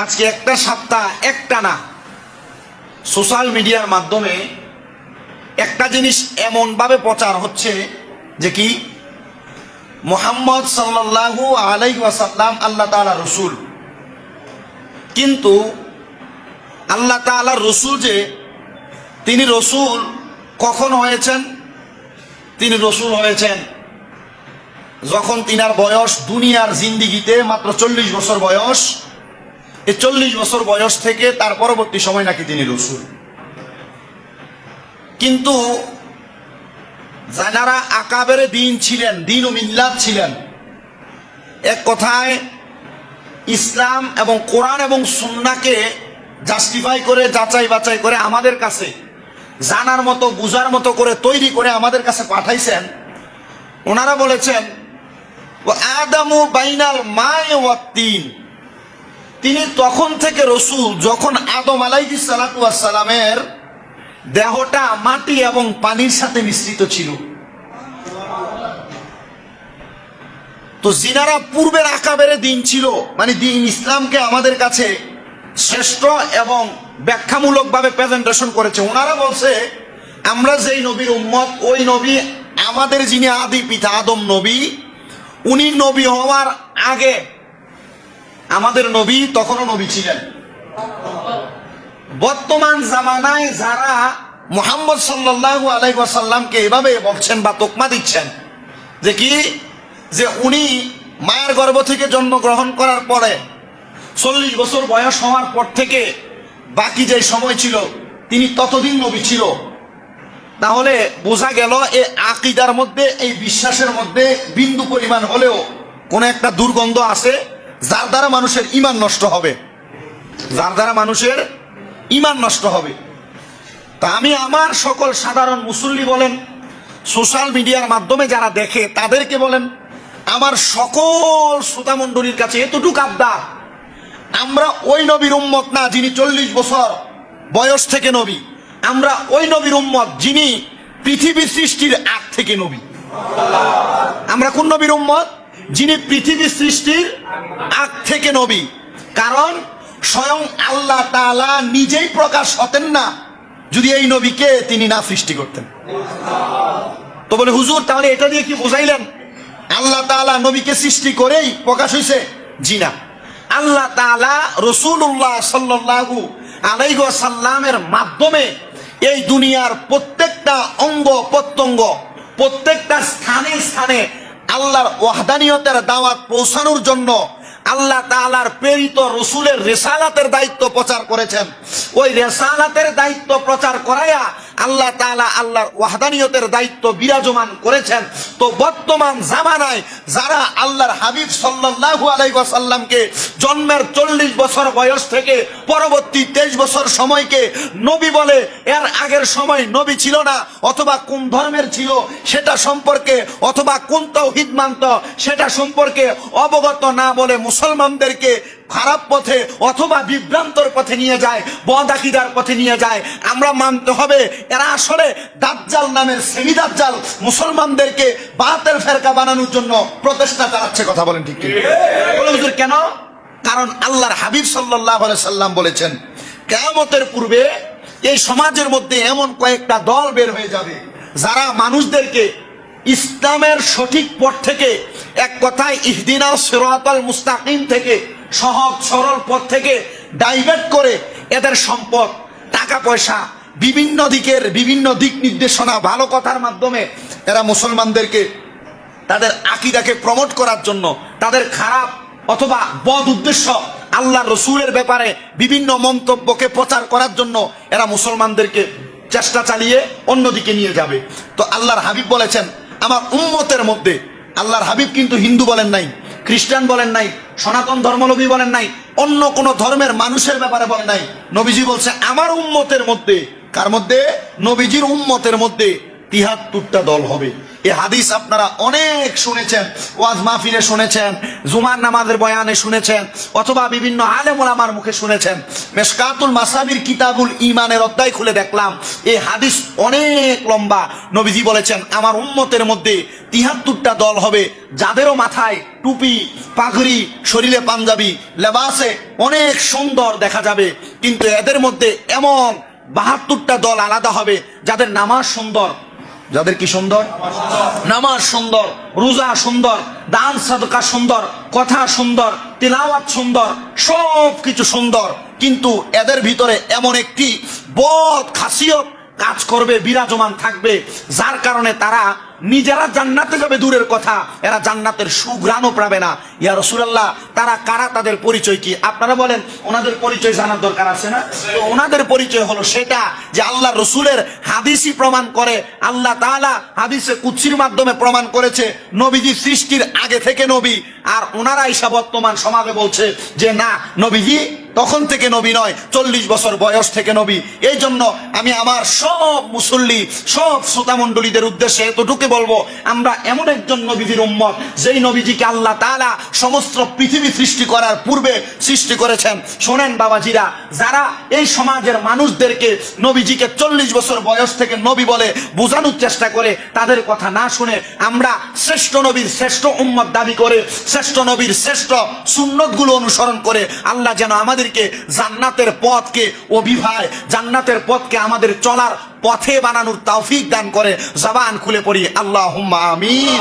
আজকে একটা সপ্তাহ, একটা না। সোশ্যাল মিডিয়ার মাধ্যমে একটা জিনিস এমনভাবে প্রচার হচ্ছে যে কি, মোহাম্মদ সাল্লাল্লাহু আলাইহি ওয়াসাল্লাম আল্লাহ তাআলা রসুল। কিন্তু আল্লাহ তাআলা রসুল যে, তিনি রসুল কখন হয়েছেন? তিনি রসুল হয়েছেন যখন তিনার বয়স দুনিয়ার জিন্দিগিতে মাত্র চল্লিশ বছর বয়স এই চল্লিশ বছর বয়স থেকে তার পরবর্তী সময় নাকি তিনি রসুল। কিন্তু যারা আকাবের দিন ছিলেন, দিন ও মিল্লাত ছিলেন, এক কথায় ইসলাম এবং কোরআন এবং সুন্নাকে জাস্টিফাই করে, যাচাই বাছাই করে আমাদের কাছে, জানার মতো, বুঝার মতো করে তৈরি করে আমাদের কাছে পাঠাইছেন, ওনারা বলেছেন আদামু বাইনাল মায় ওয়াত্তিন তিনি তখন থেকে রসুল, যখন আদম আলাইহি সালামের দেহটা মাটি এবং পানির সাথে মিশ্রিত ছিল। তো জিনারা পূর্বের আকাবের দিন ছিল মানে দিন ইসলামকে আমাদের কাছে শ্রেষ্ঠ এবং ব্যাখ্যামূলকভাবে প্রেজেন্টেশন করেছে। ওনারা বলছে, আমরা যেই নবীর উম্মত, ওই নবী আমাদের যিনি আদি পিতা আদম নবী, উনি নবী হওয়ার আগে আমাদের নবী তখনও নবী ছিলেন। বর্তমান জামানায় যারা মোহাম্মদ সাল্লাল্লাহু আলাইহি ওয়াসাল্লামকে এভাবে বলছেন বা তোকমা দিচ্ছেন, যে কি? যে উনি মায়ের গর্ভ থেকে জন্মগ্রহণ করার পরে চল্লিশ বছর বয়স হওয়ার পর থেকে বাকি যে সময় ছিল, তিনি ততদিন নবী ছিল। তাহলে বোঝা গেল এই আকিদার মধ্যে, এই বিশ্বাসের মধ্যে বিন্দু পরিমাণ হলেও কোন একটা দুর্গন্ধ আছে। যার দ্বারা মানুষের ইমান নষ্ট হবে। যার দ্বারা মানুষের ইমান নষ্ট হবে। তা আমি আমার সকল সাধারণ মুসল্লি বলেন, সোশ্যাল মিডিয়ার মাধ্যমে যারা দেখে, তাদেরকে বলেন, আমার সকল শ্রোতামণ্ডলীর কাছে এতটুকু আবদার, আমরা ওই নবীর উম্মত না যিনি চল্লিশ বছর বয়স থেকে নবী, আমরা ওই নবীর উম্মত যিনি পৃথিবী সৃষ্টির আগ থেকে নবী। আমরা কোন নবীর উম্মত? যিনি পৃথিবী সৃষ্টির আগ থেকে নবী। কারণ স্বয়ং আল্লাহ তাআলা নিজেই প্রকাশ হতেন না, যদি এই নবীকে তিনি না সৃষ্টি করতেন। তো বলে, হুজুর, তাহলে এটা দিয়ে কি বুঝাইলেন? আল্লাহ তাআলা নবীকে সৃষ্টি করেই প্রকাশ হয়েছে জি না। আল্লাহ তাআলা রসুল্লাহ সাল্লাল্লাহু আলাইহি সাল্লামের মাধ্যমে এই দুনিয়ার প্রত্যেকটা অঙ্গ প্রত্যঙ্গ, প্রত্যেকটা স্থানে স্থানে আল্লাহর ওয়াহদানিয়তের দাওয়াত পৌঁছানোর জন্য আল্লাহ তালার প্রেরিত রসুলের রেসালাতের দায়িত্ব প্রচার করেছেন। ওই রেসালাতের দায়িত্ব প্রচার করাইয়া আল্লাহ তাআলা আল্লাহর ওয়াহদানিয়তের দায়িত্ব বিরাজমান করেছেন। তো বর্তমান জামানায় যারা আল্লাহর হাবিব সাল্লাল্লাহু আলাইহি ওয়াসাল্লামকে জন্মের চল্লিশ বছর বয়স থেকে পরবর্তী তেইশ বছর সময়কে নবী বলে, এর আগের সময় নবী ছিল না, অথবা কোন ধর্মের ছিল সেটা সম্পর্কে, অথবা কোন তৌহিদ মানত সেটা সম্পর্কে অবগত না বলে মুসলমানদেরকে খারাপ পথে অথবা বিভ্রান্তর পথে নিয়ে যায় বদাকিদার পথে নিয়ে যায়। আমরা মানতে হবে এরা আসলে দাজ্জাল নামের সেমি দাজ্জাল মুসলমানদেরকে বাতের ফেরকা বানানোর জন্য প্রচেষ্টা চালাচ্ছে। কথা বলেন ঠিক কেন? কারণ আল্লাহর হাবিব সাল্লাহ সাল্লাম বলেছেন, কেয়ামতের পূর্বে এই সমাজের মধ্যে এমন কয়েকটা দল বের হয়ে যাবে, যারা মানুষদেরকে ইসলামের সঠিক পথ থেকে এক কথায় ইহদিনা সিরাতাল মুস্তাকিম থেকে সহজ, সরল পথ থেকে ডাইভার্ট করে এদের সম্পদ, টাকা, পয়সা বিভিন্ন দিকের, বিভিন্ন দিক নির্দেশনা ভালো কথার মাধ্যমে এরা মুসলমানদেরকে তাদের আকিদাকে প্রমোট করার জন্য, তাদের খারাপ অথবা বদ উদ্দেশ্য আল্লাহ রসুলের ব্যাপারে বিভিন্ন মন্তব্যকে প্রচার করার জন্য এরা মুসলমানদেরকে চেষ্টা চালিয়ে অন্যদিকে নিয়ে যাবে। তো আল্লাহর হাবিব বলেছেন, আমার উম্মতের মধ্যে, আল্লাহর হাবিব কিন্তু হিন্দু বলেন নাই খ্রিস্টান বলেন নাই, সনাতন ধর্মলবী বলেন নাই, অন্য কোন ধর্মের মানুষের ব্যাপারে বলেন নাই। নবীজি বলছে, আমার উম্মতের মধ্যে। কার মধ্যে? নবীজির উম্মতের মধ্যে তিহাত্তরটা দল হবে। এই হাদিস আপনারা অনেক শুনেছেন, ওয়াজ মাহফিলে শুনেছেন, জুমার নামাজের বয়ানে শুনেছেন, অথবা বিভিন্ন আলেম ওলামার মুখে শুনেছেন। মেশকাতুল মাসাবির কিতাবুল ইমানের অধ্যায় খুলে দেখলাম। এই হাদিস অনেক লম্বা। নবীজি বলেছেন, আমার উম্মতের মধ্যে তিহাত্তরটা দল হবে, যাদেরও মাথায় টুপি, পাগড়ি, শরীরে পাঞ্জাবি, লেবাসে অনেক সুন্দর দেখা যাবে। কিন্তু এদের মধ্যে এমন বাহাত্তরটা দল আলাদা হবে, যাদের নামাজ সুন্দর যাদের কি সুন্দর? নামাজ সুন্দর, রোজা সুন্দর, দান সাদকা সুন্দর, কথা সুন্দর, তিলাওয়াত সুন্দর সব কিছু সুন্দর। কিন্তু এদের ভিতরে এমন একটি বদ খাসিয়ত কাজ করবে, বিরাজমান থাকবে, যার কারণে তারা নিজেরা জান্নাতে যাবে দূরের কথা। এরা জান্নাতের সুঘ্রাণও পাবে না। ইয়া রসুলাল্লাহ, তারা কারা তাদের পরিচয় কি? আপনারা বলেন, ওনাদের পরিচয় জানার দরকার আছে না? তো ওনাদের পরিচয় হলো সেটা যে আল্লাহ রসুলের হাদিসই প্রমাণ করে, আল্লাহ তাআলা হাদিসে কুচ্ছির মাধ্যমে প্রমাণ করেছে, নবীজি সৃষ্টির আগে থেকে নবী। আর ওনারা ঈশা বর্তমান সমাজে বলছে যে, না, নবীজি তখন থেকে নবী নয়, চল্লিশ বছর বয়স থেকে নবী। এই জন্য আমি আমার সব মুসল্লি, সব শ্রোতামণ্ডলীদের উদ্দেশ্যে এতটুকু বলব, আমরা এমন একজন নবীজির উম্মত, যেই নবীজিকে আল্লাহ তাআলা সমস্ত পৃথিবী সৃষ্টি করার পূর্বে সৃষ্টি করেছেন। শোনেন বাবাজিরা, যারা এই সমাজের মানুষদেরকে নবীজিকে চল্লিশ বছর বয়স থেকে নবী বলে বোঝানোর চেষ্টা করে, তাদের কথা না শুনে আমরা শ্রেষ্ঠ নবীর শ্রেষ্ঠ উম্মত দাবি করে, শ্রেষ্ঠ নবীর শ্রেষ্ঠ সুন্নতগুলো অনুসরণ করে আল্লাহ যেন আমাদেরকে জান্নাতের পথকে অভিভায়, জান্নাতের পথকে আমাদের চলার পথে বানানোর তৌফিক দান করে। জবান খুলে পড়ি আল্লাহ আমিন।